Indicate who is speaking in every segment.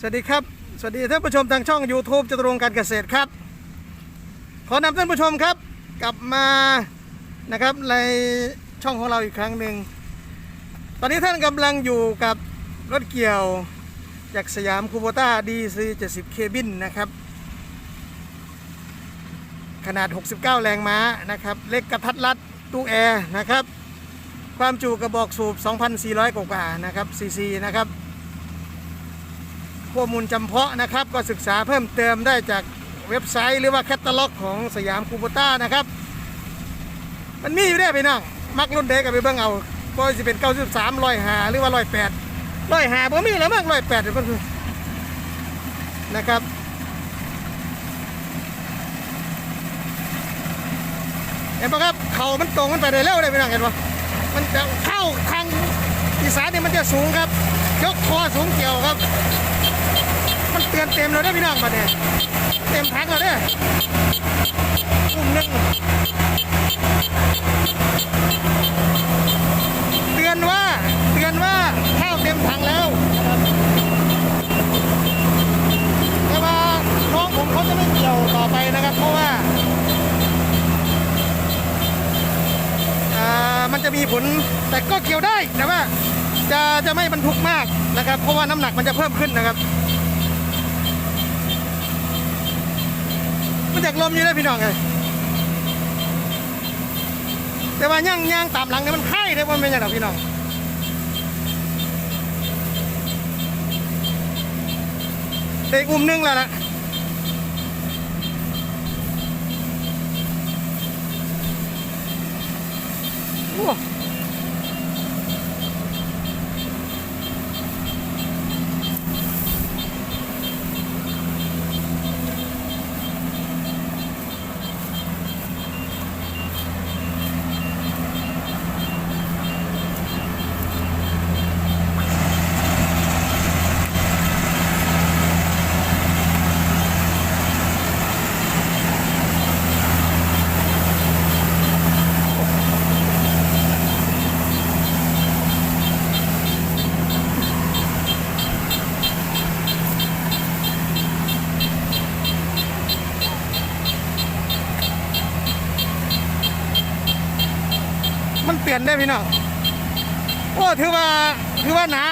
Speaker 1: สวัสดีครับ สวัสดีท่านผู้ชมทางช่อง YouTube จตุรงการเกษตรครับ ขอนำท่านผู้ชมครับ กลับมานะครับในช่องของเราอีกครั้งหนึ่ง ตอนนี้ท่านกำลังอยู่กับรถเกี่ยวจากสยามคูโบต้า DC 70 เคบินนะครับ ขนาด 69 แรงม้านะครับ เล็กกระทัดรัดตู้แอร์นะครับ ความจุกระบอกสูบ 2,400 กว่านะครับซีซีนะครับ ข้อมูลจำเพาะนะครับ ก็ศึกษาเพิ่มเติมได้จากเว็บไซต์หรือว่าแคตตาล็อกของสยามคูโบต้านะครับ มันมีอยู่ได้ไปนั่งมักรุ่นเด็กกับไปเบิ่งเอาก็จะเป็น93ร้อยหาหรือว่าร้อยแปดร้อยหาบ่มีแล้วมั้งร้อยแปดเพิ่นนะครับเห็นปะครับเขามันตรงมันไปได้เร็วเลยพี่น้องเห็นปะมันจะเข้าทางอีสานนี่มันจะสูงครับ ยกคอสูงเกี่ยวครับ มันเตือนเต็มแล้วได้พี่น้องมาเนี่ยเต็มทักแล้วเด้ออุ้มหนึ่งเตือนว่าเตือนว่าข้าวเต็มถังแล้วแต่ว่าน้องผมเขาจะไม่เกี่ยวต่อไปนะครับ เพราะว่าอ่ามันจะมีผลแต่ก็เกี่ยวได้แต่ว่าจะจะไม่บรรทุกมากนะครับ เพราะว่าน้ำหนักมันจะเพิ่มขึ้นนะครับ มัน จากลมอยู่เลยพี่น้องเลยแต่ว่าย่างย่างตามหลังเนี่ยมันไข่ได้ว่าไม่ใช่หรอกพี่น้องเด็กอุ้มนึงแล้วล่ะโอ้ เปลี่ยนได้พี่น้องโอ้ถือว่าถือว่าหนา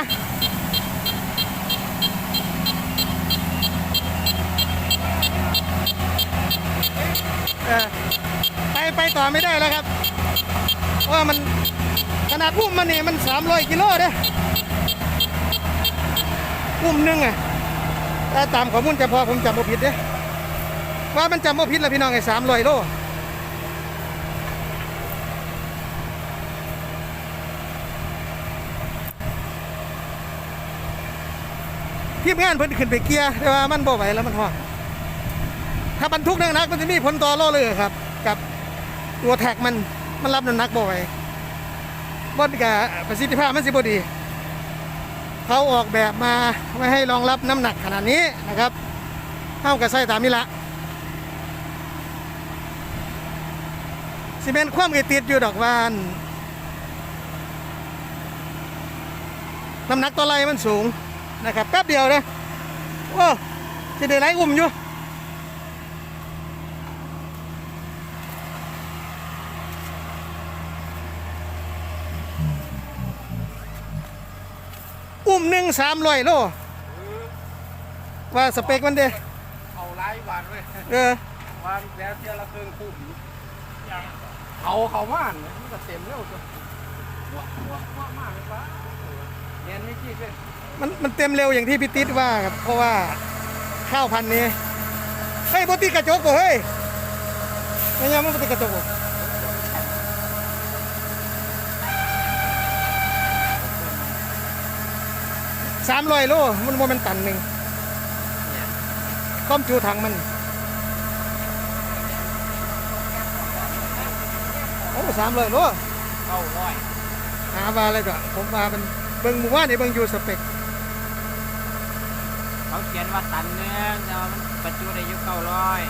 Speaker 1: เออไปไปต่อไม่ได้แล้วครับเพราะว่ามันขนาดอุ้มมันนี่มัน300กิโลเด้ออุ้มหนึงอะแต่ตามข้อมูลจะพอผมจำบ่ผิดเด้ว่ามันจำบ่ผิดแล้วพี่น้องไอ้300โล ทีมงานเพิ่นขึ้นไปเกียร์แต่ว่ามันบ่ไหวแล้วมันห่อถ้าบรรทุกหนักๆมันจะมีผลต่อโลเลยครับ กับตัวแท็กมันมันรับน้ำหนักบ่ไหวบ่กับประสิทธิภาพมันสิบดี เขาออกแบบมาไว้ให้รองรับน้ำหนักขนาดนี้นะครับเท่ากับใส่ตามนี้ละซีเมนต์ความกติดอยู่ดอกวานน้ำหนักต่อไรมันสูง นะครับแป๊บเดียวนะโอ้จะได้ไรอุ่มอยู่อุ่มหนึ่งสามร้อยโลว่าสเปคมันเด้
Speaker 2: เอาไล่วานเว้ย
Speaker 1: เออ
Speaker 2: วานแล้วเที่ยวละครึ่งคู่ผีเขาเขาว่านเนี่ยมันก็เต็มแล้วจ้ะว้าว้าว้ามากเลยป้าเรียนไม่ขี้เลย
Speaker 1: มันมันเต็มเร็วอย่างที่พี่ติ๊ดว่าครับเพราะว่าข้าวพันธุ์นี้เฮ้ยบติดกระจกบ่เฮ้ยไม่ยังมันบติดกระจกบ่สามร้อยโลมันโมมันตันหนึ่งความจุถังมัน โอ้สามร้อยโล
Speaker 2: เก้าร้อย
Speaker 1: หามาอะไรก็ผมมาเป็นเบิ่งหมู่ว่านนี่เบิ่งอยู่สเปก
Speaker 2: เขาเขียนว่าตันเนื้อแล้วมันประจุได้ยุเก้าร้อย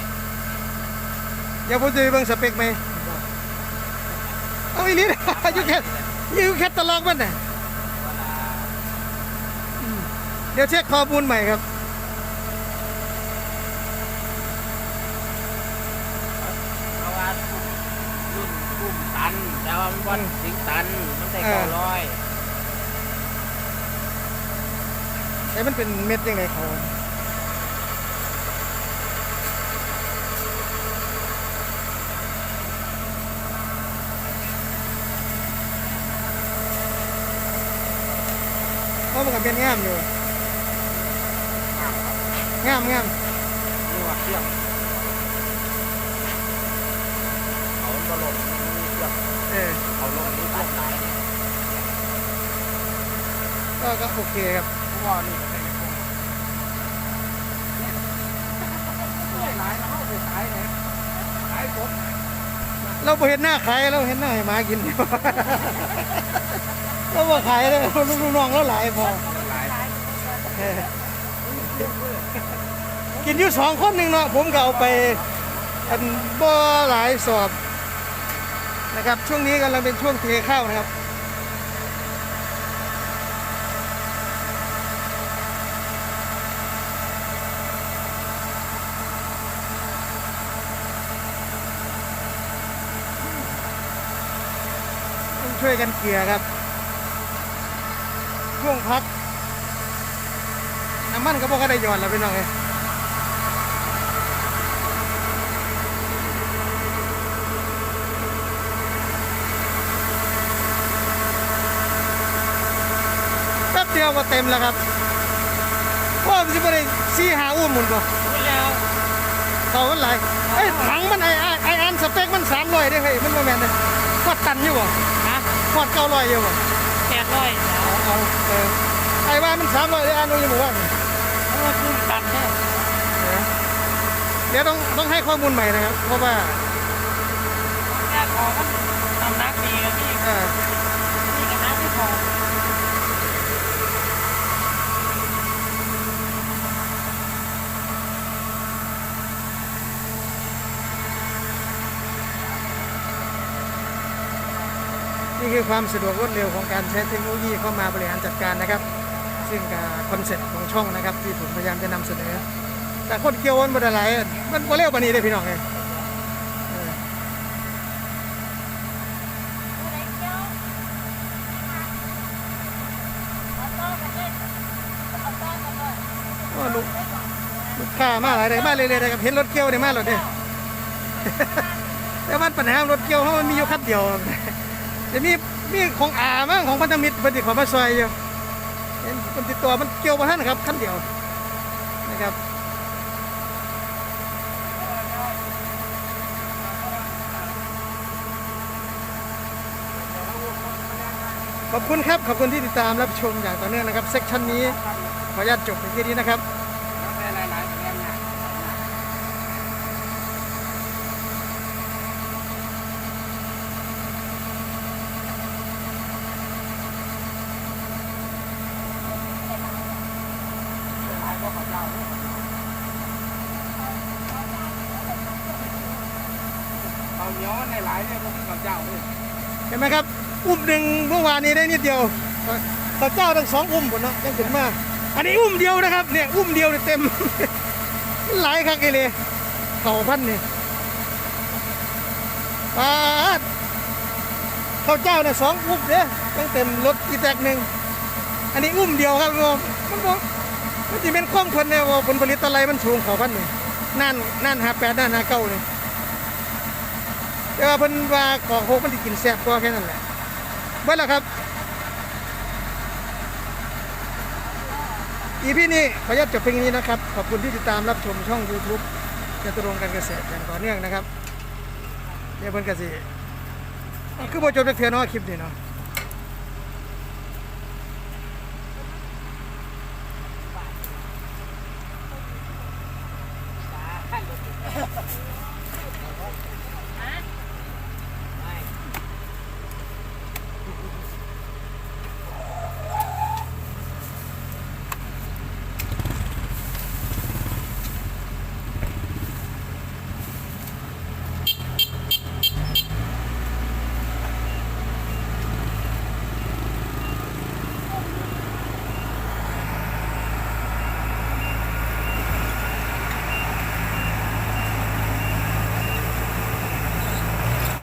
Speaker 1: ยังพูดถึงเบื้งสเปกไหมเอาอีลิสยุแคทยูแคทตะลองมันน่ะเดี๋ยวเช็คข้อมูลใหม่ครับ
Speaker 3: เพราะว่ารุ่นกุ้มตัน แต่ว่ามันบอลสิงตัน มันได้
Speaker 1: เก้า
Speaker 3: ร้อย
Speaker 1: แต่มันเป็นเม็ดยังไงเขาเพราะมันกับเป็นงามอยู่งามงาม
Speaker 3: นี่ว่าเครื่องเขาตลดมันมีเครื่อง
Speaker 1: เออ
Speaker 3: เขาลงนี่ตัดสาย
Speaker 1: ก็ก็โอเคครับ
Speaker 2: เพราะ วนี่ก็ใส่ในหลายแล้วเข้าไปขายเนี่ยขายสด
Speaker 1: เราเห็นหน้าขายเราเห็นหน้าให้หมากินเราบ่ขายเลยลูกน้องเราหลายพอ
Speaker 2: หลาย
Speaker 1: เออกินอยู่สองคนหนึ่งเนาะผมก็เอาไปอันบ่หลายสอบนะครับ ช่วงนี้กำลังเป็นช่วงเทข้าวนะครับ ช่วยกันเกลี่ยครับช่วงพักน้ำมันก็บอกก็ได้หย่อนแล้วพี่น้องเอ้ยแป๊บเดียวก็เต็มแล้วครับว่ามันจะไม่ได้ซีหาอุ้มหมุนบ่
Speaker 3: แล้ว
Speaker 1: เขามันหลายเอ้ยถังมันไอไอ้ไออันสเปคมันสามร้อยได้เฮ้ยมันโมแมนเลยพอดตันอยู่บ่
Speaker 3: ฮะ
Speaker 1: พอดเก้าร้อยอยู่บ่
Speaker 3: แปดร้อย
Speaker 1: เอาเอาเออไอ้ว่ามันสามร้อยได้อันนู้นยังบอกว่า
Speaker 3: เพราะว่าขึ้นตันแน่
Speaker 1: เดี๋ยวต้องต้องให้ข้อมูลใหม่นะครับ เพราะว่า
Speaker 3: แค่ของมันน้ำหนักดีนะพี่
Speaker 1: เออ
Speaker 3: นี่กับน้ำไม่พอ
Speaker 1: นี่คือความสะดวกรวดเร็วของการใช้เทคโนโลยีเข้ามาบริหารจัดการนะครับ ซึ่งคอนเซ็ปต์ของช่องนะครับที่ผมพยายามจะนำเสนอ แต่คนเกี่ยวมันบไดหลมันบ่เร็วปานนี้เลยพี่น้องเอ้ยลูกค้ามาหลายเลยมาเรื่อยๆเลยครับเห็นรถเกี่ยวเนี่ยมาหรถเนี่ยแต่มันปัญหารถเกี่ยวเขามันมีอยู่คันเดียว จะมีมีของอามั้งของพันธมิตรบัณฑิของมาซอยอยู่เห็นคนติดตัวมันเกี่ยวมาท่านครับคันเดียวนะครับขอบคุณครับ ขอบคุณที่ติดตามรับชมอย่างต่อเนื่องนะครับ เซกชันนี้ขออนุญาตจบในที่นี้นะครับ
Speaker 2: แล้วแต่หลายๆแบรนด์เนี่ย เขาเนียวมันในหลายเนี่ยพวกนี้เขาเจ้าเนี่ย
Speaker 1: เห็นไหมครับ อุ้มหนึ่งเมื่อวานนี้ได้นิดเดียวข้าเจ้าทั้งสองอุ้มหมดเนาะยังถึงมาอันนี้อุ้มเดียวนะครับเนี่ยอุ้มเดียวเนี่ยเต็มหลายครั้งเลยเข่าพันเนี่ยปาดข้าวเจ้าเนี่ยสองอุ้มเนี่ยยังเต็มรถอีแตกหนึ่งอันนี้อุ้มเดียวครับผมมันบอกมันจะเป็นข้องคนเนี่ยว่าผลผลิตอะไรมันสูงเข่าพันเนี่ยนั่นนั่นหาแปดนั่นหาเก้าเลย แต่ว่าเพิ่นว่าของโคกมันสิกินแซ่บกว่าแค่นั้นแหละเบิดแล้วครับ อีพีนี้ขออนุญาตจบเพียงนี้นะครับ ขอบคุณที่ติดตามรับชมช่อง YouTube จตุรงการเกษตรอย่างต่อเนื่องนะครับเดี๋ยวเพิ่นก็สิคือบ่จบจักเทื่อเนาะคลิปนี้เนาะ